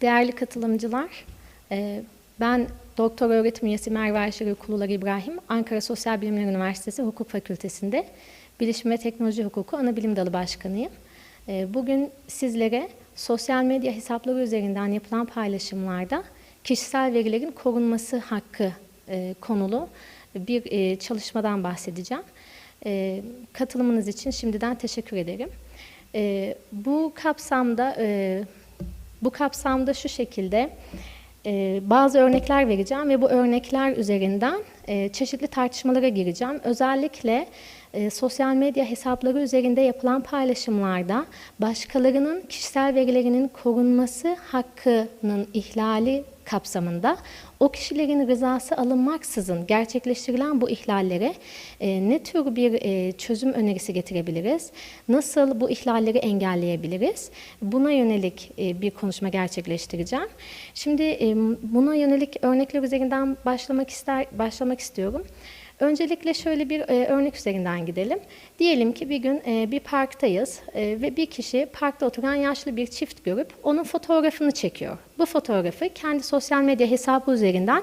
Değerli katılımcılar, e, ben doktor öğretim üyesi Merve Ayşegül Kulular İbrahim, Ankara Sosyal Bilimler Üniversitesi Hukuk Fakültesi'nde Bilişim ve Teknoloji Hukuku Anabilim Dalı Başkanıyım. E, Bugün sizlere sosyal medya hesapları üzerinden yapılan paylaşımlarda kişisel verilerin korunması hakkı e, konulu bir çalışmadan bahsedeceğim. Katılımınız için şimdiden teşekkür ederim. Bu kapsamda bu kapsamda şu şekilde e, bazı örnekler vereceğim ve bu örnekler üzerinden e, çeşitli tartışmalara gireceğim. Özellikle e, sosyal medya hesapları üzerinde yapılan paylaşımlarda başkalarının kişisel verilerinin korunması hakkının ihlali kapsamında o kişilerin rızası alınmaksızın gerçekleştirilen bu ihlallere e, ne tür bir e, çözüm önerisi getirebiliriz? Nasıl bu ihlalleri engelleyebiliriz? Buna yönelik e, bir konuşma gerçekleştireceğim. Şimdi e, buna yönelik örnekler üzerinden başlamak ister başlamak istiyorum. Öncelikle şöyle bir e, örnek üzerinden gidelim. Diyelim ki bir gün e, bir parktayız e, ve bir kişi parkta oturan yaşlı bir çift görüp onun fotoğrafını çekiyor. Bu fotoğrafı kendi sosyal medya hesabı üzerinden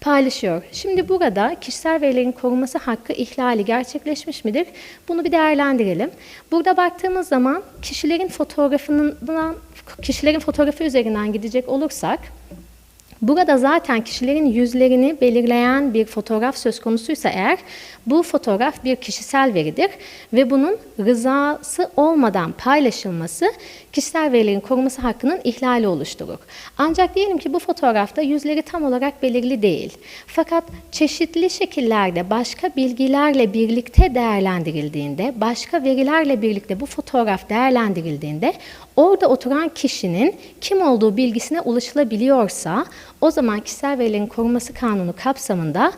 paylaşıyor. Şimdi burada kişisel verilerin korunması hakkı ihlali gerçekleşmiş midir? Bunu bir değerlendirelim. Burada baktığımız zaman kişilerin fotoğrafından kişilerin fotoğrafı üzerinden gidecek olursak Burada zaten kişilerin yüzlerini belirleyen bir fotoğraf söz konusuysa eğer bu fotoğraf bir kişisel veridir ve bunun rızası olmadan paylaşılması kişisel verilerin korunması hakkının ihlali oluşturur. Ancak diyelim ki bu fotoğrafta yüzleri tam olarak belirli değil. Fakat çeşitli şekillerde başka bilgilerle birlikte değerlendirildiğinde, başka verilerle birlikte bu fotoğraf değerlendirildiğinde orada oturan kişinin kim olduğu bilgisine ulaşılabiliyorsa o zaman kişisel verilerin korunması kanunu kapsamında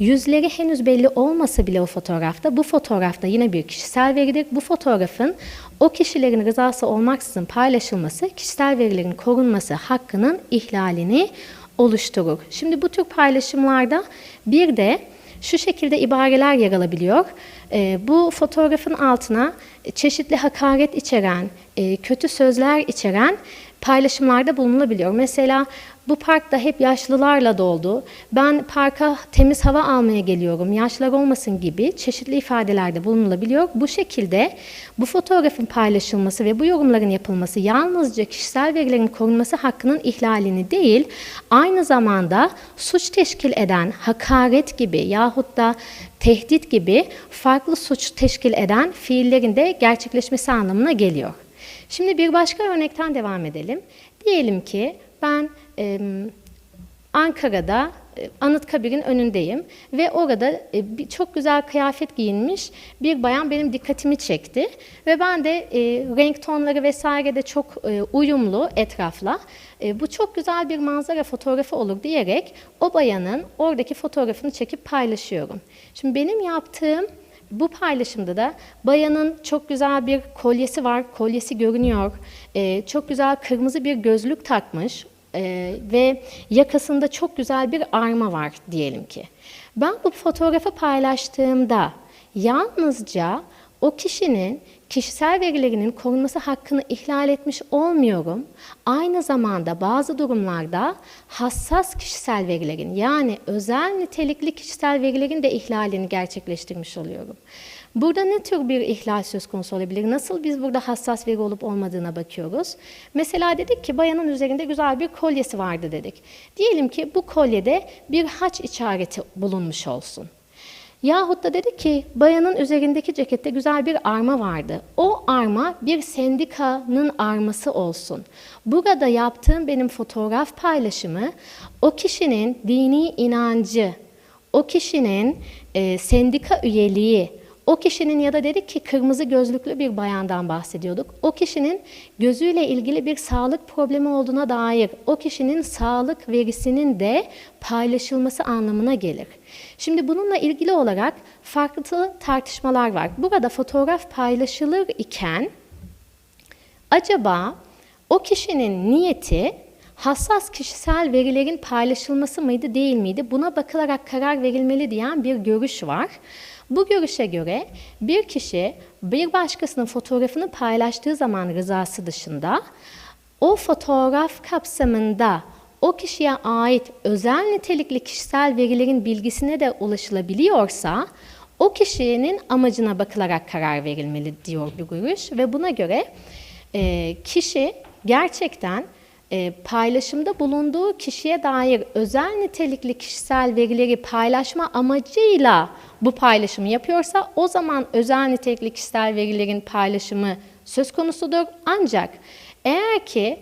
yüzleri henüz belli olmasa bile o fotoğrafta bu fotoğrafta yine bir kişisel veridir. Bu fotoğrafın o kişilerin rızası olmaksızın paylaşılması kişisel verilerin korunması hakkının ihlalini oluşturur. Şimdi bu tür paylaşımlarda bir de şu şekilde ibareler yer alabiliyor. E, bu fotoğrafın altına çeşitli hakaret içeren, e, kötü sözler içeren paylaşımlarda bulunulabiliyor. Mesela bu park da hep yaşlılarla doldu. Ben parka temiz hava almaya geliyorum. Yaşlılar olmasın gibi çeşitli ifadelerde bulunulabiliyor. Bu şekilde bu fotoğrafın paylaşılması ve bu yorumların yapılması yalnızca kişisel verilerin korunması hakkının ihlalini değil, aynı zamanda suç teşkil eden hakaret gibi yahut da tehdit gibi farklı suç teşkil eden fiillerin de gerçekleşmesi anlamına geliyor. Şimdi bir başka örnekten devam edelim. Diyelim ki ben e, Ankara'da Anıtkabir'in önündeyim ve orada çok güzel kıyafet giyinmiş bir bayan benim dikkatimi çekti ve ben de renk tonları vesaire de çok uyumlu etrafla bu çok güzel bir manzara fotoğrafı olur diyerek o bayanın oradaki fotoğrafını çekip paylaşıyorum. Şimdi benim yaptığım bu paylaşımda da bayanın çok güzel bir kolyesi var, kolyesi görünüyor. Ee, çok güzel kırmızı bir gözlük takmış ee, ve yakasında çok güzel bir arma var diyelim ki. Ben bu fotoğrafı paylaştığımda yalnızca o kişinin kişisel verilerinin korunması hakkını ihlal etmiş olmuyorum. Aynı zamanda bazı durumlarda hassas kişisel verilerin yani özel nitelikli kişisel verilerin de ihlalini gerçekleştirmiş oluyorum. Burada ne tür bir ihlal söz konusu olabilir? Nasıl biz burada hassas veri olup olmadığına bakıyoruz? Mesela dedik ki bayanın üzerinde güzel bir kolyesi vardı dedik. Diyelim ki bu kolyede bir haç işareti bulunmuş olsun. Yahut da dedi ki bayanın üzerindeki cekette güzel bir arma vardı. O arma bir sendikanın arması olsun. Burada yaptığım benim fotoğraf paylaşımı o kişinin dini inancı, o kişinin e, sendika üyeliği, o kişinin ya da dedik ki kırmızı gözlüklü bir bayandan bahsediyorduk. O kişinin gözüyle ilgili bir sağlık problemi olduğuna dair o kişinin sağlık verisinin de paylaşılması anlamına gelir. Şimdi bununla ilgili olarak farklı tartışmalar var. Burada fotoğraf paylaşılır iken acaba o kişinin niyeti hassas kişisel verilerin paylaşılması mıydı değil miydi? Buna bakılarak karar verilmeli diyen bir görüş var. Bu görüşe göre bir kişi bir başkasının fotoğrafını paylaştığı zaman rızası dışında o fotoğraf kapsamında o kişiye ait özel nitelikli kişisel verilerin bilgisine de ulaşılabiliyorsa o kişinin amacına bakılarak karar verilmeli diyor bir görüş ve buna göre kişi gerçekten e, paylaşımda bulunduğu kişiye dair özel nitelikli kişisel verileri paylaşma amacıyla bu paylaşımı yapıyorsa o zaman özel nitelikli kişisel verilerin paylaşımı söz konusudur. Ancak eğer ki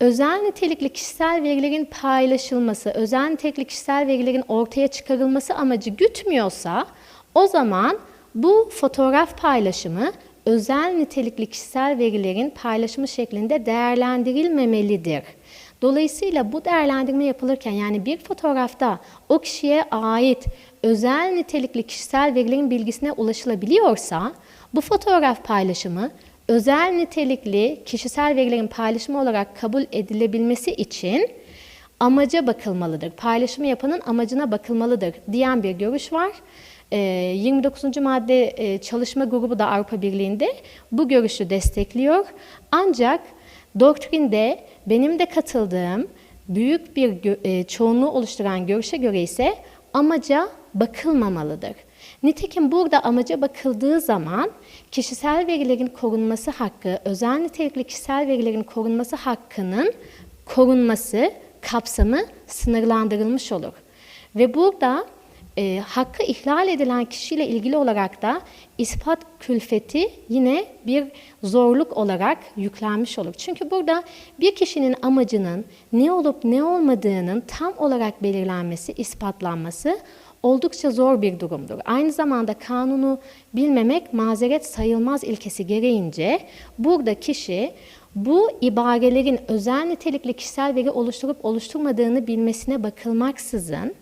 özel nitelikli kişisel verilerin paylaşılması, özel nitelikli kişisel verilerin ortaya çıkarılması amacı gütmüyorsa o zaman bu fotoğraf paylaşımı özel nitelikli kişisel verilerin paylaşımı şeklinde değerlendirilmemelidir. Dolayısıyla bu değerlendirme yapılırken yani bir fotoğrafta o kişiye ait özel nitelikli kişisel verilerin bilgisine ulaşılabiliyorsa bu fotoğraf paylaşımı özel nitelikli kişisel verilerin paylaşımı olarak kabul edilebilmesi için amaca bakılmalıdır. Paylaşımı yapanın amacına bakılmalıdır diyen bir görüş var. 29. madde e, çalışma grubu da Avrupa Birliği'nde bu görüşü destekliyor. Ancak doktrinde benim de katıldığım büyük bir e, çoğunluğu oluşturan görüşe göre ise amaca bakılmamalıdır. Nitekim burada amaca bakıldığı zaman kişisel verilerin korunması hakkı, özel nitelikli kişisel verilerin korunması hakkının korunması kapsamı sınırlandırılmış olur. Ve burada e, hakkı ihlal edilen kişiyle ilgili olarak da ispat külfeti yine bir zorluk olarak yüklenmiş olur. Çünkü burada bir kişinin amacının ne olup ne olmadığının tam olarak belirlenmesi, ispatlanması oldukça zor bir durumdur. Aynı zamanda kanunu bilmemek mazeret sayılmaz ilkesi gereğince burada kişi bu ibarelerin özel nitelikli kişisel veri oluşturup oluşturmadığını bilmesine bakılmaksızın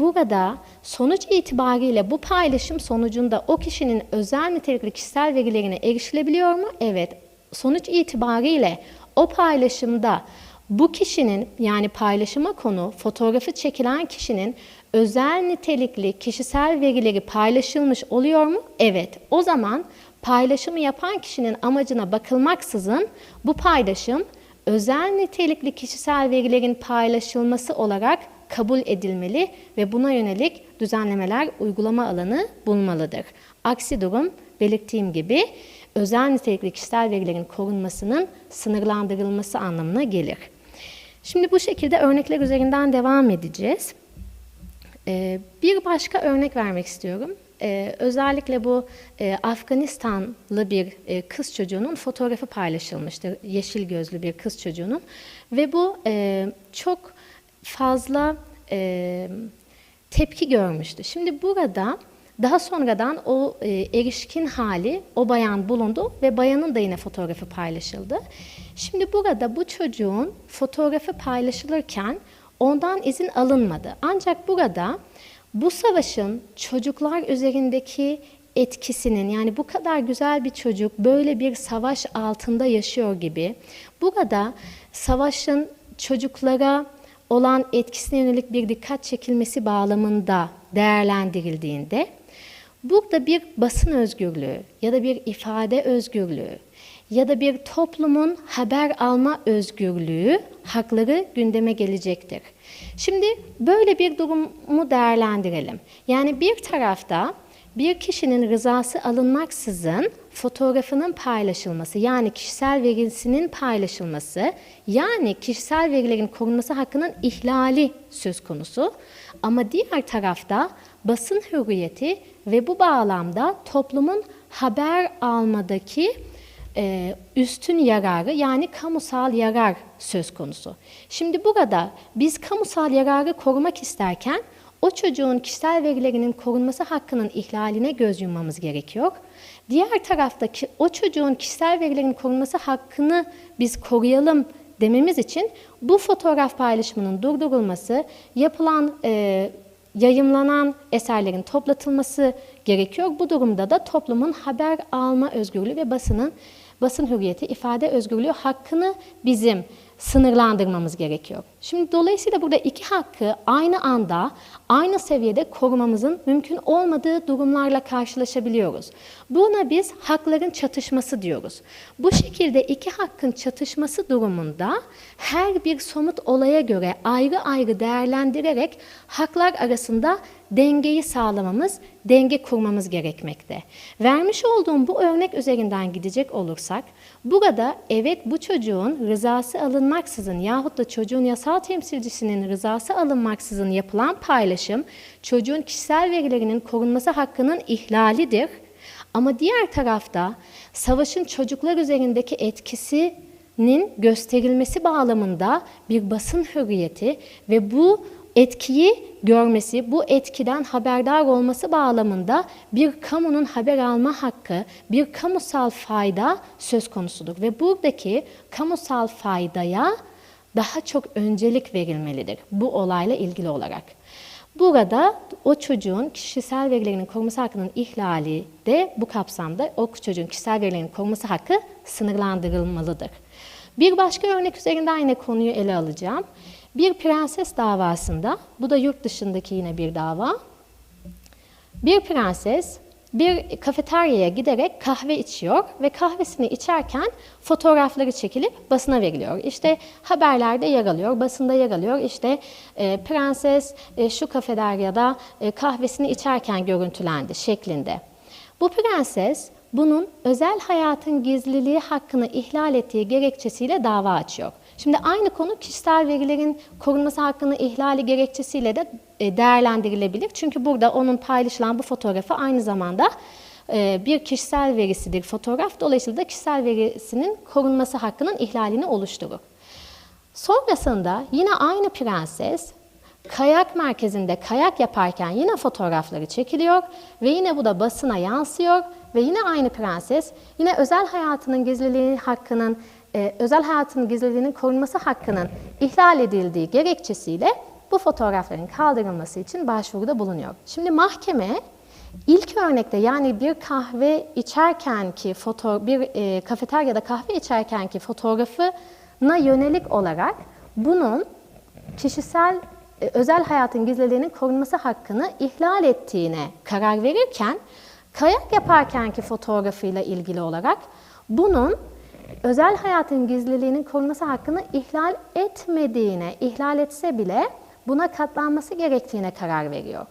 Burada sonuç itibariyle bu paylaşım sonucunda o kişinin özel nitelikli kişisel verilerine erişilebiliyor mu? Evet. Sonuç itibariyle o paylaşımda bu kişinin yani paylaşıma konu fotoğrafı çekilen kişinin özel nitelikli kişisel verileri paylaşılmış oluyor mu? Evet. O zaman paylaşımı yapan kişinin amacına bakılmaksızın bu paylaşım özel nitelikli kişisel verilerin paylaşılması olarak kabul edilmeli ve buna yönelik düzenlemeler uygulama alanı bulmalıdır. Aksi durum belirttiğim gibi özel nitelikli kişisel verilerin korunmasının sınırlandırılması anlamına gelir. Şimdi bu şekilde örnekler üzerinden devam edeceğiz. Ee, bir başka örnek vermek istiyorum. Ee, özellikle bu e, Afganistanlı bir e, kız çocuğunun fotoğrafı paylaşılmıştır. Yeşil gözlü bir kız çocuğunun. Ve bu e, çok fazla e, tepki görmüştü. Şimdi burada daha sonradan o e, erişkin hali, o bayan bulundu ve bayanın da yine fotoğrafı paylaşıldı. Şimdi burada bu çocuğun fotoğrafı paylaşılırken ondan izin alınmadı. Ancak burada bu savaşın çocuklar üzerindeki etkisinin yani bu kadar güzel bir çocuk böyle bir savaş altında yaşıyor gibi burada savaşın çocuklara olan etkisine yönelik bir dikkat çekilmesi bağlamında değerlendirildiğinde burada bir basın özgürlüğü ya da bir ifade özgürlüğü ya da bir toplumun haber alma özgürlüğü hakları gündeme gelecektir. Şimdi böyle bir durumu değerlendirelim. Yani bir tarafta bir kişinin rızası alınmaksızın fotoğrafının paylaşılması yani kişisel verisinin paylaşılması yani kişisel verilerin korunması hakkının ihlali söz konusu. Ama diğer tarafta basın hürriyeti ve bu bağlamda toplumun haber almadaki e, üstün yararı yani kamusal yarar söz konusu. Şimdi burada biz kamusal yararı korumak isterken o çocuğun kişisel verilerinin korunması hakkının ihlaline göz yummamız gerekiyor. Diğer tarafta o çocuğun kişisel verilerinin korunması hakkını biz koruyalım dememiz için bu fotoğraf paylaşımının durdurulması, yapılan e, yayımlanan eserlerin toplatılması gerekiyor. Bu durumda da toplumun haber alma özgürlüğü ve basının basın hürriyeti, ifade özgürlüğü hakkını bizim sınırlandırmamız gerekiyor. Şimdi dolayısıyla burada iki hakkı aynı anda aynı seviyede korumamızın mümkün olmadığı durumlarla karşılaşabiliyoruz. Buna biz hakların çatışması diyoruz. Bu şekilde iki hakkın çatışması durumunda her bir somut olaya göre ayrı ayrı değerlendirerek haklar arasında dengeyi sağlamamız, denge kurmamız gerekmekte. Vermiş olduğum bu örnek üzerinden gidecek olursak, burada evet bu çocuğun rızası alınmaksızın yahut da çocuğun yasal temsilcisinin rızası alınmaksızın yapılan paylaşım, çocuğun kişisel verilerinin korunması hakkının ihlalidir. Ama diğer tarafta savaşın çocuklar üzerindeki etkisinin gösterilmesi bağlamında bir basın hürriyeti ve bu etkiyi görmesi, bu etkiden haberdar olması bağlamında bir kamunun haber alma hakkı, bir kamusal fayda söz konusudur. Ve buradaki kamusal faydaya daha çok öncelik verilmelidir bu olayla ilgili olarak. Burada o çocuğun kişisel verilerinin korunması hakkının ihlali de bu kapsamda o çocuğun kişisel verilerinin korunması hakkı sınırlandırılmalıdır. Bir başka örnek üzerinden yine konuyu ele alacağım. Bir prenses davasında, bu da yurt dışındaki yine bir dava. Bir prenses bir kafeteryaya giderek kahve içiyor ve kahvesini içerken fotoğrafları çekilip basına veriliyor. İşte haberlerde yer alıyor, basında yer alıyor. İşte e, prenses e, şu kafeteryada e, kahvesini içerken görüntülendi şeklinde. Bu prenses bunun özel hayatın gizliliği hakkını ihlal ettiği gerekçesiyle dava açıyor. Şimdi aynı konu kişisel verilerin korunması hakkını ihlali gerekçesiyle de e, değerlendirilebilir. Çünkü burada onun paylaşılan bu fotoğrafı aynı zamanda e, bir kişisel verisidir fotoğraf. Dolayısıyla da kişisel verisinin korunması hakkının ihlalini oluşturur. Sonrasında yine aynı prenses kayak merkezinde kayak yaparken yine fotoğrafları çekiliyor ve yine bu da basına yansıyor ve yine aynı prenses yine özel hayatının gizliliği hakkının e, özel hayatının gizliliğinin korunması hakkının ihlal edildiği gerekçesiyle bu fotoğrafların kaldırılması için başvuruda bulunuyor. Şimdi mahkeme ilk örnekte yani bir kahve içerken ki foto bir e, kafeteryada kahve içerken ki fotoğrafına yönelik olarak bunun kişisel e, özel hayatın gizliliğinin korunması hakkını ihlal ettiğine karar verirken kayak yaparkenki fotoğrafıyla ilgili olarak bunun özel hayatın gizliliğinin korunması hakkını ihlal etmediğine, ihlal etse bile buna katlanması gerektiğine karar veriyor.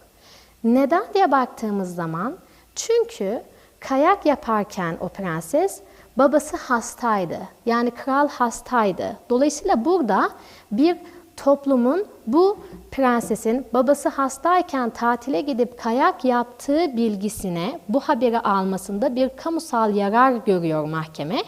Neden diye baktığımız zaman çünkü kayak yaparken o prenses babası hastaydı. Yani kral hastaydı. Dolayısıyla burada bir toplumun bu prensesin babası hastayken tatile gidip kayak yaptığı bilgisine bu haberi almasında bir kamusal yarar görüyor mahkeme.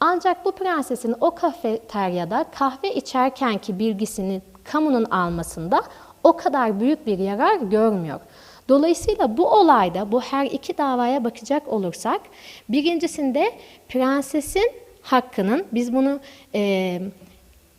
Ancak bu prensesin o kafeteryada kahve içerkenki bilgisini kamunun almasında o kadar büyük bir yarar görmüyor. Dolayısıyla bu olayda bu her iki davaya bakacak olursak birincisinde prensesin hakkının biz bunu e,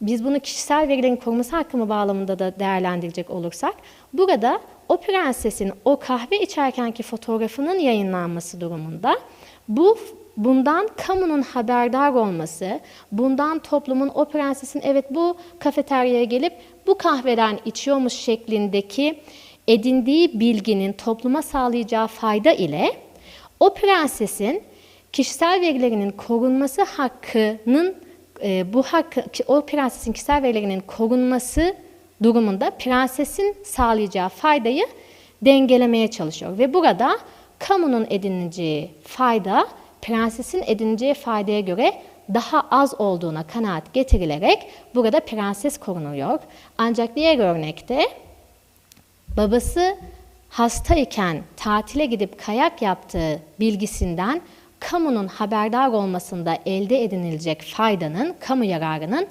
biz bunu kişisel verilerin korunması hakkı bağlamında da değerlendirecek olursak burada o prensesin o kahve içerkenki fotoğrafının yayınlanması durumunda bu bundan kamunun haberdar olması, bundan toplumun o prensesin evet bu kafeteryaya gelip bu kahveden içiyormuş şeklindeki edindiği bilginin topluma sağlayacağı fayda ile o prensesin kişisel verilerinin korunması hakkının e, bu hakkı o prensesin kişisel verilerinin korunması durumunda prensesin sağlayacağı faydayı dengelemeye çalışıyor. Ve burada kamunun edineceği fayda prensesin edineceği faydaya göre daha az olduğuna kanaat getirilerek burada prenses korunuyor. Ancak diğer örnekte babası hastayken tatile gidip kayak yaptığı bilgisinden kamunun haberdar olmasında elde edinilecek faydanın, kamu yararının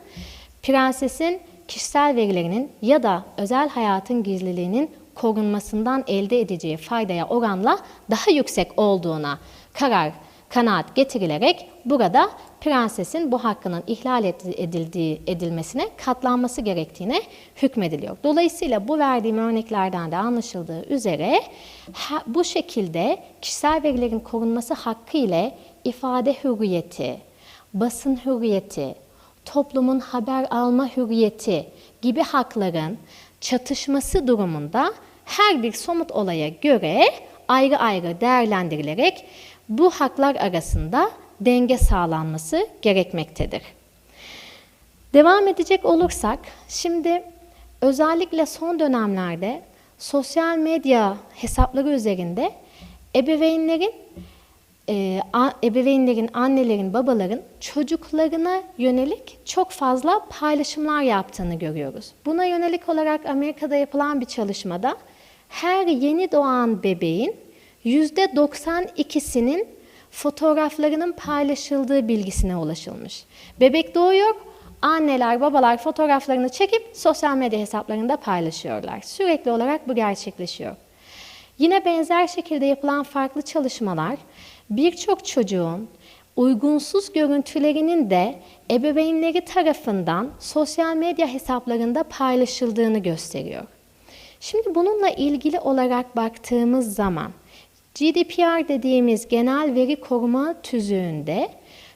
prensesin kişisel verilerinin ya da özel hayatın gizliliğinin korunmasından elde edeceği faydaya oranla daha yüksek olduğuna karar kanaat getirilerek burada prensesin bu hakkının ihlal edildiği edilmesine katlanması gerektiğine hükmediliyor. Dolayısıyla bu verdiğim örneklerden de anlaşıldığı üzere bu şekilde kişisel verilerin korunması hakkı ile ifade hürriyeti, basın hürriyeti, toplumun haber alma hürriyeti gibi hakların çatışması durumunda her bir somut olaya göre ayrı ayrı değerlendirilerek bu haklar arasında denge sağlanması gerekmektedir. Devam edecek olursak, şimdi özellikle son dönemlerde sosyal medya hesapları üzerinde ebeveynlerin e, ebeveynlerin, annelerin, babaların çocuklarına yönelik çok fazla paylaşımlar yaptığını görüyoruz. Buna yönelik olarak Amerika'da yapılan bir çalışmada her yeni doğan bebeğin %92'sinin fotoğraflarının paylaşıldığı bilgisine ulaşılmış. Bebek doğuyor, anneler, babalar fotoğraflarını çekip sosyal medya hesaplarında paylaşıyorlar. Sürekli olarak bu gerçekleşiyor. Yine benzer şekilde yapılan farklı çalışmalar birçok çocuğun uygunsuz görüntülerinin de ebeveynleri tarafından sosyal medya hesaplarında paylaşıldığını gösteriyor. Şimdi bununla ilgili olarak baktığımız zaman GDPR dediğimiz genel veri koruma tüzüğünde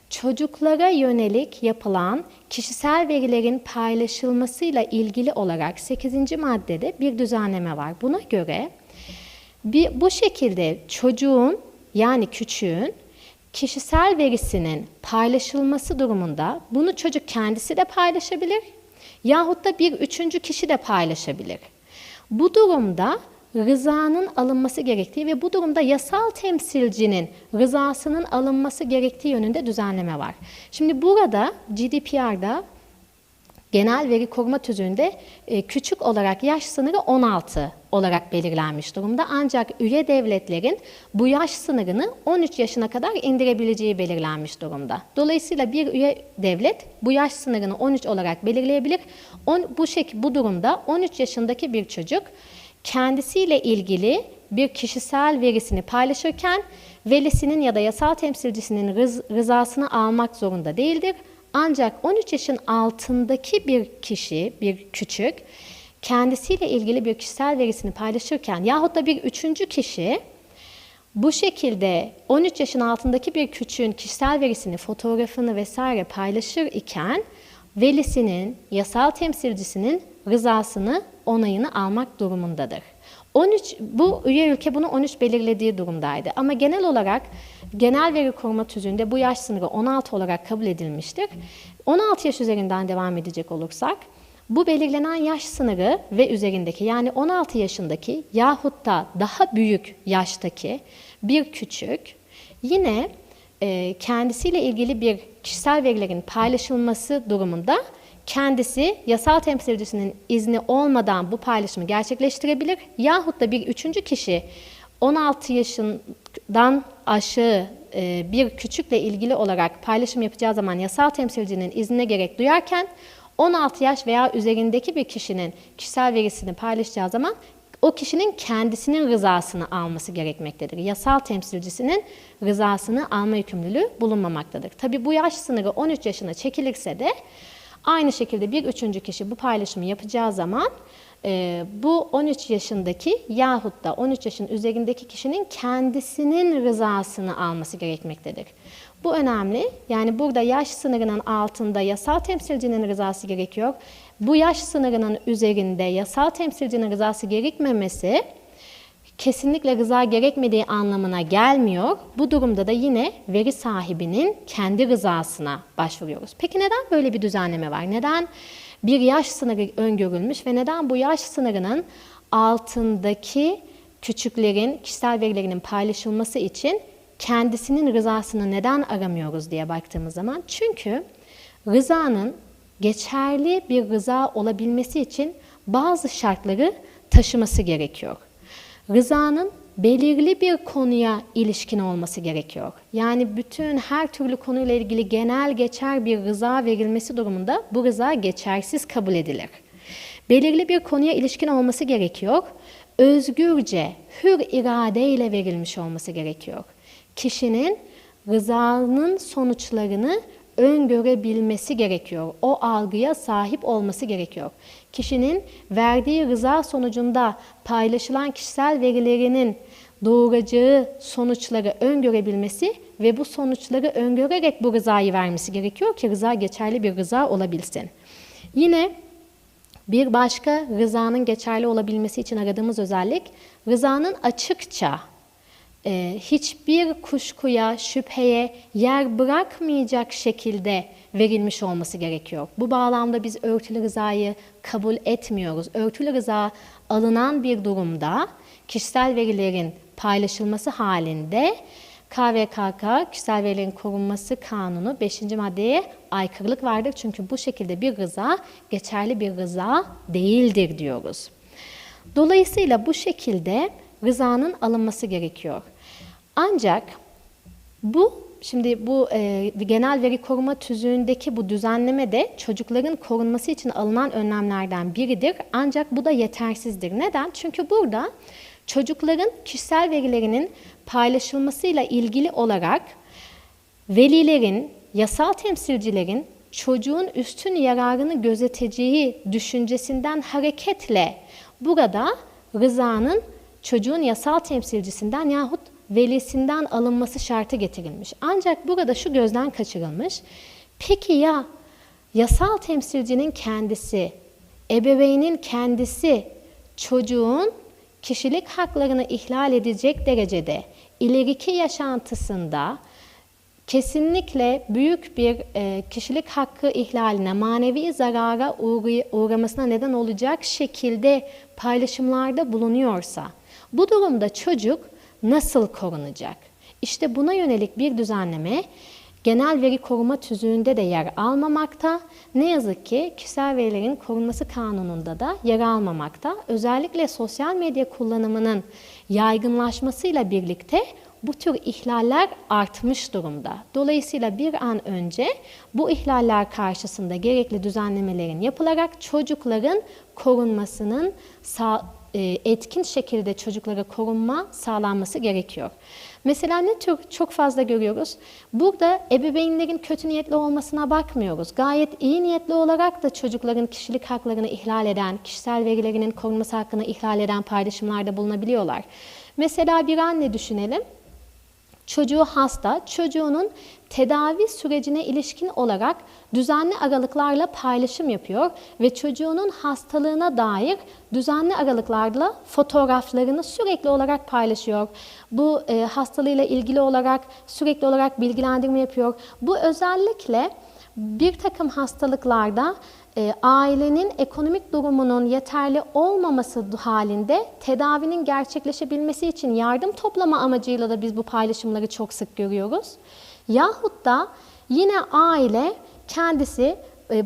çocuklara yönelik yapılan kişisel verilerin paylaşılmasıyla ilgili olarak 8. maddede bir düzenleme var. Buna göre bir, bu şekilde çocuğun yani küçüğün kişisel verisinin paylaşılması durumunda bunu çocuk kendisi de paylaşabilir yahut da bir üçüncü kişi de paylaşabilir. Bu durumda rızanın alınması gerektiği ve bu durumda yasal temsilcinin rızasının alınması gerektiği yönünde düzenleme var. Şimdi burada GDPR'da Genel Veri Koruma Tüzüğü'nde e, küçük olarak yaş sınırı 16 olarak belirlenmiş durumda. Ancak üye devletlerin bu yaş sınırını 13 yaşına kadar indirebileceği belirlenmiş durumda. Dolayısıyla bir üye devlet bu yaş sınırını 13 olarak belirleyebilir. On, bu şekil bu durumda 13 yaşındaki bir çocuk kendisiyle ilgili bir kişisel verisini paylaşırken velisinin ya da yasal temsilcisinin rız- rızasını almak zorunda değildir. Ancak 13 yaşın altındaki bir kişi, bir küçük, kendisiyle ilgili bir kişisel verisini paylaşırken yahut da bir üçüncü kişi bu şekilde 13 yaşın altındaki bir küçüğün kişisel verisini, fotoğrafını vesaire paylaşır iken velisinin, yasal temsilcisinin rızasını, onayını almak durumundadır. 13 bu üye ülke bunu 13 belirlediği durumdaydı. Ama genel olarak genel veri koruma tüzüğünde bu yaş sınırı 16 olarak kabul edilmiştir. 16 yaş üzerinden devam edecek olursak bu belirlenen yaş sınırı ve üzerindeki yani 16 yaşındaki yahut da daha büyük yaştaki bir küçük yine e, kendisiyle ilgili bir kişisel verilerin paylaşılması durumunda kendisi yasal temsilcisinin izni olmadan bu paylaşımı gerçekleştirebilir yahut da bir üçüncü kişi 16 yaşından aşağı e, bir küçükle ilgili olarak paylaşım yapacağı zaman yasal temsilcinin iznine gerek duyarken 16 yaş veya üzerindeki bir kişinin kişisel verisini paylaşacağı zaman o kişinin kendisinin rızasını alması gerekmektedir. Yasal temsilcisinin rızasını alma yükümlülüğü bulunmamaktadır. Tabi bu yaş sınırı 13 yaşına çekilirse de aynı şekilde bir üçüncü kişi bu paylaşımı yapacağı zaman e, bu 13 yaşındaki yahut da 13 yaşın üzerindeki kişinin kendisinin rızasını alması gerekmektedir. Bu önemli. Yani burada yaş sınırının altında yasal temsilcinin rızası gerekiyor. Bu yaş sınırının üzerinde yasal temsilcinin rızası gerekmemesi kesinlikle rıza gerekmediği anlamına gelmiyor. Bu durumda da yine veri sahibinin kendi rızasına başvuruyoruz. Peki neden böyle bir düzenleme var? Neden bir yaş sınırı öngörülmüş ve neden bu yaş sınırının altındaki küçüklerin kişisel verilerinin paylaşılması için kendisinin rızasını neden aramıyoruz diye baktığımız zaman çünkü rızanın geçerli bir rıza olabilmesi için bazı şartları taşıması gerekiyor. Rızanın belirli bir konuya ilişkin olması gerekiyor. Yani bütün her türlü konuyla ilgili genel geçer bir rıza verilmesi durumunda bu rıza geçersiz kabul edilir. Belirli bir konuya ilişkin olması gerekiyor. Özgürce, hür iradeyle verilmiş olması gerekiyor. Kişinin rızanın sonuçlarını öngörebilmesi gerekiyor. O algıya sahip olması gerekiyor. Kişinin verdiği rıza sonucunda paylaşılan kişisel verilerinin doğuracağı sonuçları öngörebilmesi ve bu sonuçları öngörerek bu rızayı vermesi gerekiyor ki rıza geçerli bir rıza olabilsin. Yine bir başka rızanın geçerli olabilmesi için aradığımız özellik rızanın açıkça e, hiçbir kuşkuya, şüpheye yer bırakmayacak şekilde verilmiş olması gerekiyor. Bu bağlamda biz örtülü rızayı kabul etmiyoruz. Örtülü rıza alınan bir durumda kişisel verilerin paylaşılması halinde KVKK Kişisel Verilerin Korunması Kanunu 5. maddeye aykırılık vardır. Çünkü bu şekilde bir rıza geçerli bir rıza değildir diyoruz. Dolayısıyla bu şekilde rızanın alınması gerekiyor. Ancak bu şimdi bu e, genel veri koruma tüzüğündeki bu düzenleme de çocukların korunması için alınan önlemlerden biridir. Ancak bu da yetersizdir. Neden? Çünkü burada çocukların kişisel verilerinin paylaşılmasıyla ilgili olarak velilerin, yasal temsilcilerin çocuğun üstün yararını gözeteceği düşüncesinden hareketle burada rızanın çocuğun yasal temsilcisinden yahut velisinden alınması şartı getirilmiş. Ancak burada şu gözden kaçırılmış. Peki ya yasal temsilcinin kendisi, ebeveynin kendisi çocuğun kişilik haklarını ihlal edecek derecede ileriki yaşantısında kesinlikle büyük bir e, kişilik hakkı ihlaline, manevi zarara uğramasına neden olacak şekilde paylaşımlarda bulunuyorsa, bu durumda çocuk nasıl korunacak? İşte buna yönelik bir düzenleme genel veri koruma tüzüğünde de yer almamakta. Ne yazık ki kişisel verilerin korunması kanununda da yer almamakta. Özellikle sosyal medya kullanımının yaygınlaşmasıyla birlikte bu tür ihlaller artmış durumda. Dolayısıyla bir an önce bu ihlaller karşısında gerekli düzenlemelerin yapılarak çocukların korunmasının sağ, etkin şekilde çocuklara korunma sağlanması gerekiyor. Mesela ne tür çok fazla görüyoruz. Burada ebeveynlerin kötü niyetli olmasına bakmıyoruz. Gayet iyi niyetli olarak da çocukların kişilik haklarını ihlal eden, kişisel verilerinin korunması hakkını ihlal eden paylaşımlarda bulunabiliyorlar. Mesela bir anne düşünelim. Çocuğu hasta, çocuğunun tedavi sürecine ilişkin olarak düzenli aralıklarla paylaşım yapıyor ve çocuğunun hastalığına dair düzenli aralıklarla fotoğraflarını sürekli olarak paylaşıyor. Bu e, hastalığıyla ilgili olarak sürekli olarak bilgilendirme yapıyor. Bu özellikle bir takım hastalıklarda e, ailenin ekonomik durumunun yeterli olmaması halinde tedavinin gerçekleşebilmesi için yardım toplama amacıyla da biz bu paylaşımları çok sık görüyoruz. Yahut da yine aile kendisi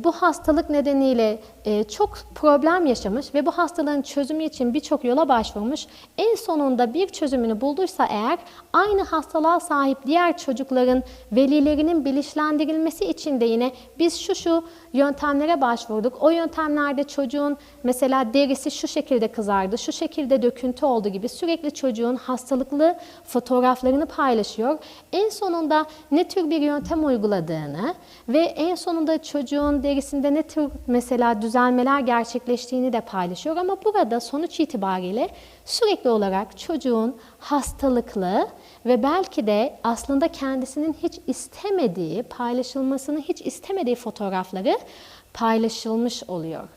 bu hastalık nedeniyle e, çok problem yaşamış ve bu hastalığın çözümü için birçok yola başvurmuş. En sonunda bir çözümünü bulduysa eğer aynı hastalığa sahip diğer çocukların velilerinin bilinçlendirilmesi için de yine biz şu şu yöntemlere başvurduk. O yöntemlerde çocuğun mesela derisi şu şekilde kızardı, şu şekilde döküntü oldu gibi sürekli çocuğun hastalıklı fotoğraflarını paylaşıyor. En sonunda ne tür bir yöntem uyguladığını ve en sonunda çocuğun derisinde ne tür mesela düzelmeler gerçekleştiğini de paylaşıyor. Ama burada sonuç itibariyle sürekli olarak çocuğun hastalıklı ve belki de aslında kendisinin hiç istemediği, paylaşılmasını hiç istemediği fotoğrafları paylaşılmış oluyor.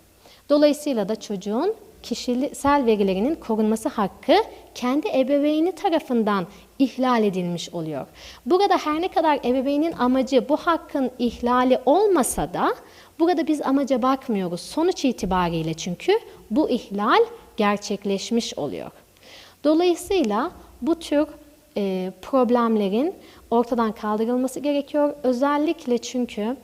Dolayısıyla da çocuğun kişisel verilerinin korunması hakkı kendi ebeveyni tarafından ihlal edilmiş oluyor. Burada her ne kadar ebeveynin amacı bu hakkın ihlali olmasa da burada biz amaca bakmıyoruz. Sonuç itibariyle çünkü bu ihlal gerçekleşmiş oluyor. Dolayısıyla bu tür problemlerin ortadan kaldırılması gerekiyor. Özellikle çünkü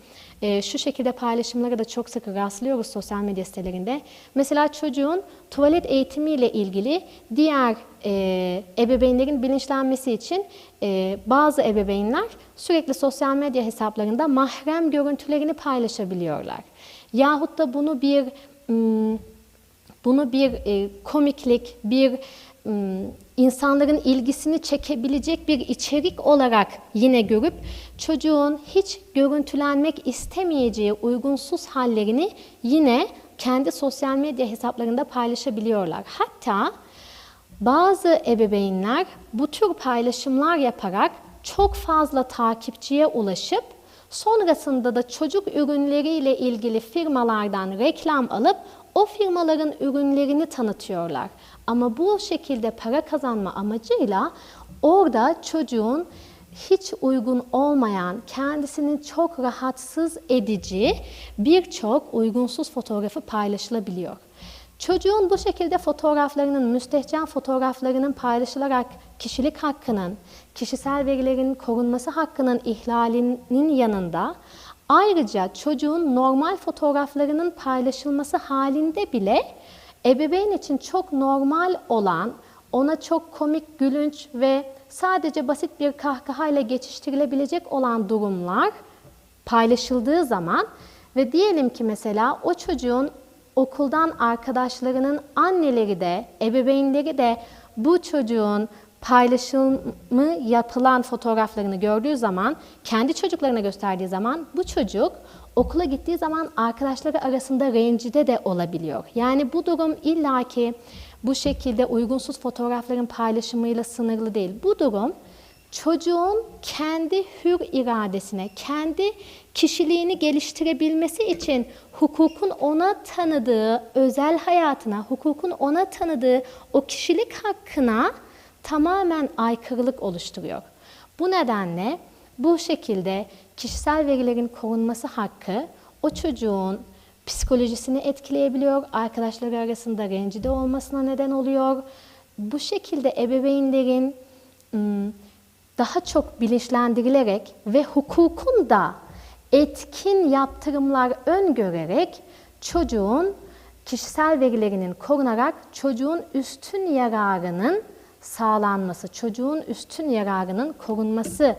e, şu şekilde paylaşımlara da çok sık rastlıyoruz sosyal medya sitelerinde. Mesela çocuğun tuvalet eğitimiyle ilgili diğer e, ebeveynlerin bilinçlenmesi için e, bazı ebeveynler sürekli sosyal medya hesaplarında mahrem görüntülerini paylaşabiliyorlar. Yahut da bunu bir m, bunu bir e, komiklik, bir insanların ilgisini çekebilecek bir içerik olarak yine görüp çocuğun hiç görüntülenmek istemeyeceği uygunsuz hallerini yine kendi sosyal medya hesaplarında paylaşabiliyorlar. Hatta Bazı ebeveynler bu tür paylaşımlar yaparak çok fazla takipçiye ulaşıp sonrasında da çocuk ürünleriyle ilgili firmalardan reklam alıp o firmaların ürünlerini tanıtıyorlar. Ama bu şekilde para kazanma amacıyla orada çocuğun hiç uygun olmayan, kendisini çok rahatsız edici birçok uygunsuz fotoğrafı paylaşılabiliyor. Çocuğun bu şekilde fotoğraflarının, müstehcen fotoğraflarının paylaşılarak kişilik hakkının, kişisel verilerin korunması hakkının ihlalinin yanında ayrıca çocuğun normal fotoğraflarının paylaşılması halinde bile ebeveyn için çok normal olan, ona çok komik, gülünç ve sadece basit bir kahkahayla geçiştirilebilecek olan durumlar paylaşıldığı zaman ve diyelim ki mesela o çocuğun okuldan arkadaşlarının anneleri de, ebeveynleri de bu çocuğun paylaşımı yapılan fotoğraflarını gördüğü zaman, kendi çocuklarına gösterdiği zaman bu çocuk okula gittiği zaman arkadaşları arasında rencide de olabiliyor. Yani bu durum illaki bu şekilde uygunsuz fotoğrafların paylaşımıyla sınırlı değil. Bu durum çocuğun kendi hür iradesine, kendi kişiliğini geliştirebilmesi için hukukun ona tanıdığı özel hayatına, hukukun ona tanıdığı o kişilik hakkına tamamen aykırılık oluşturuyor. Bu nedenle bu şekilde kişisel verilerin korunması hakkı o çocuğun psikolojisini etkileyebiliyor, arkadaşları arasında rencide olmasına neden oluyor. Bu şekilde ebeveynlerin daha çok bilinçlendirilerek ve hukukun da etkin yaptırımlar öngörerek çocuğun kişisel verilerinin korunarak çocuğun üstün yararının sağlanması, çocuğun üstün yararının korunması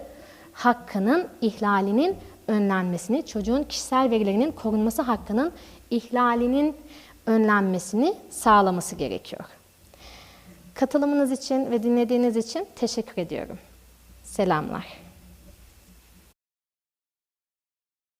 hakkının ihlalinin önlenmesini, çocuğun kişisel verilerinin korunması hakkının ihlalinin önlenmesini sağlaması gerekiyor. Katılımınız için ve dinlediğiniz için teşekkür ediyorum. Selamlar.